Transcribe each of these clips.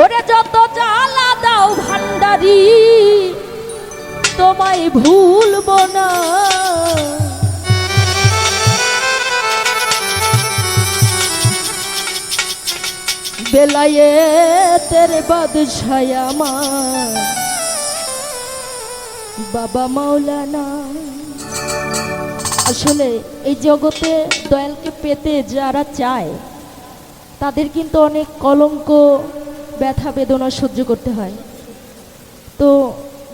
ওরে যত জ্বালা দাও ভান্ডারি, তোমায় ভুলব না। বেলায়ে তেরে বাদশাহ আমার, বাবা মাওলানা। আসলে এই জগতে দয়ালকে পেতে যারা চায়, তাদের কিন্তু অনেক কলঙ্ক ব্যথা বেদনা সহ্য করতে হয়। তো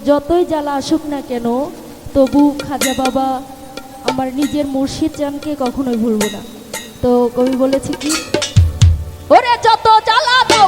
যতই জ্বালা আসুক না কেন, তবু খাজা বাবা আমার নিজের মুর্শিদ চানকে কখনোই ভুলব না। তো কবি বলেছে কি, ওরে যত জ্বালা দাও